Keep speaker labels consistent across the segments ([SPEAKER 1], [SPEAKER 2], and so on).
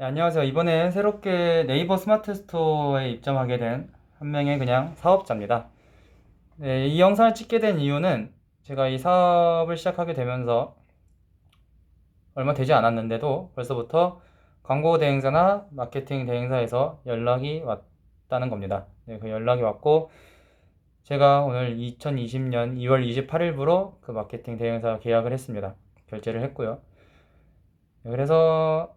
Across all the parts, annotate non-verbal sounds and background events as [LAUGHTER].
[SPEAKER 1] 네, 안녕하세요. 이번에 새롭게 네이버 스마트 스토어에 입점하게 된 한 명의 그냥 사업자입니다. 네, 이 영상을 찍게 된 이유는 제가 이 사업을 시작하게 되면서 얼마 되지 않았는데도 벌써부터 광고 대행사나 마케팅 대행사에서 연락이 왔다는 겁니다. 네, 그 연락이 왔고 제가 오늘 2020년 2월 28일부로 그 마케팅 대행사 계약을 했습니다. 결제를 했고요. 네, 그래서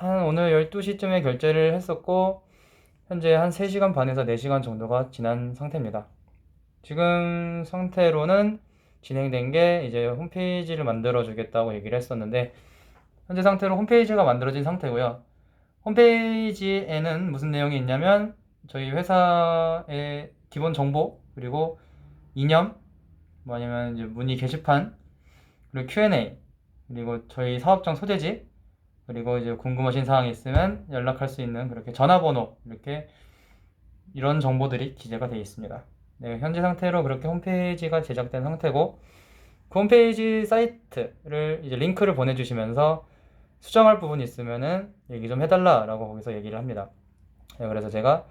[SPEAKER 1] 한 오늘 12시쯤에 결제를 했었고, 현재 한 3시간 반에서 4시간 정도가 지난 상태입니다. 지금 상태로는 진행된 게 이제 홈페이지를 만들어 주겠다고 얘기를 했었는데, 현재 상태로 홈페이지가 만들어진 상태고요. 홈페이지에는 무슨 내용이 있냐면, 저희 회사의 기본 정보, 그리고 이념, 뭐 아니면 이제 문의 게시판, 그리고 Q&A, 그리고 저희 사업장 소재지, 그리고 이제 궁금하신 사항이 있으면 연락할 수 있는 그렇게 전화번호 이렇게 이런 정보들이 기재가 되어 있습니다. 네, 현재 상태로 그렇게 홈페이지가 제작된 상태고 그 홈페이지 사이트를 이제 링크를 보내주시면서 수정할 부분이 있으면은 얘기 좀 해달라라고 거기서 얘기를 합니다. 네, 그래서 제가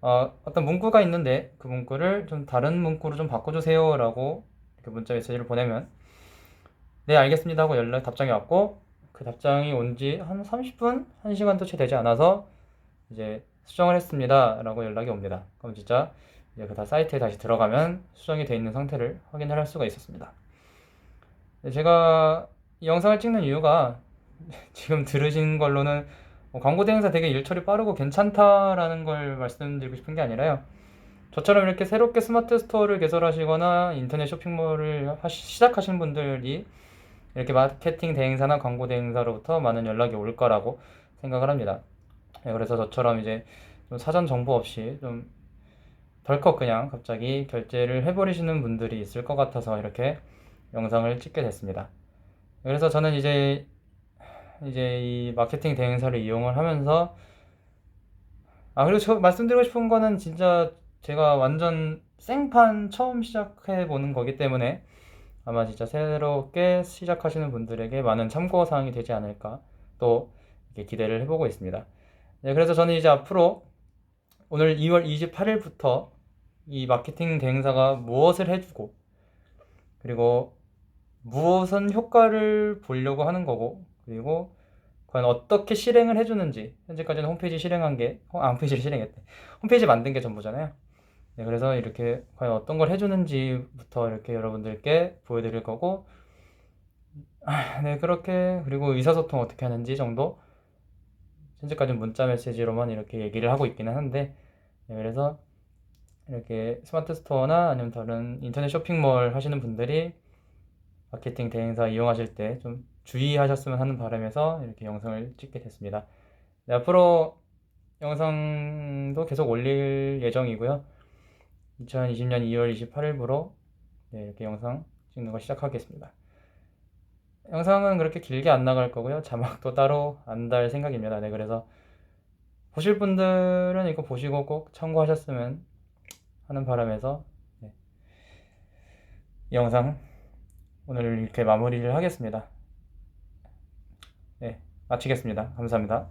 [SPEAKER 1] 어, 어떤 문구가 있는데 그 문구를 좀 다른 문구로 좀 바꿔주세요라고 문자 메시지를 보내면 네 알겠습니다 하고 연락 답장이 왔고 그 답장이 온 지 한 30분, 1시간도 채 되지 않아서 이제 수정을 했습니다. 라고 연락이 옵니다. 그럼 진짜 이제 그 다 사이트에 다시 들어가면 수정이 되어 있는 상태를 확인을 할 수가 있었습니다. 네, 제가 이 영상을 찍는 이유가 [LAUGHS] 지금 들으신 걸로는 뭐 광고 대행사 되게 일처리 빠르고 괜찮다라는 걸 말씀드리고 싶은 게 아니라요. 저처럼 이렇게 새롭게 스마트 스토어를 개설하시거나 인터넷 쇼핑몰을 시작하신 분들이 이렇게 마케팅 대행사나 광고 대행사로부터 많은 연락이 올 거라고 생각을 합니다. 네, 그래서 저처럼 이제 좀 사전 정보 없이 좀 덜컥 그냥 갑자기 결제를 해버리시는 분들이 있을 것 같아서 이렇게 영상을 찍게 됐습니다. 그래서 저는 이제 이제 이 마케팅 대행사를 이용을 하면서 아 그리고 저 말씀드리고 싶은 거는 진짜 제가 완전 생판 처음 시작해 보는 거기 때문에 아마 진짜 새롭게 시작하시는 분들에게 많은 참고 사항이 되지 않을까 또 기대를 해보고 있습니다. 네, 그래서 저는 이제 앞으로 오늘 2월 28일부터 이 마케팅 대행사가 무엇을 해주고 그리고 무엇은 효과를 보려고 하는 거고 그리고 과연 어떻게 실행을 해주는지 현재까지는 홈페이지 실행한 게 아, 홈페이지를 실행했대 홈페이지 만든 게 전부잖아요. 네, 그래서 이렇게 과연 어떤 걸 해주는지부터 이렇게 여러분들께 보여드릴 거고, 아, 네, 그렇게, 그리고 의사소통 어떻게 하는지 정도, 현재까지는 문자 메시지로만 이렇게 얘기를 하고 있기는 한데, 네, 그래서 이렇게 스마트 스토어나 아니면 다른 인터넷 쇼핑몰 하시는 분들이 마케팅 대행사 이용하실 때 좀 주의하셨으면 하는 바람에서 이렇게 영상을 찍게 됐습니다. 네, 앞으로 영상도 계속 올릴 예정이고요. 2020년 2월 28일부로 네, 이렇게 영상 찍는 거 시작하겠습니다. 영상은 그렇게 길게 안 나갈 거고요. 자막도 따로 안 달 생각입니다. 네, 그래서 보실 분들은 이거 보시고 꼭 참고하셨으면 하는 바람에서 네, 이 영상 오늘 이렇게 마무리를 하겠습니다. 네, 마치겠습니다. 감사합니다.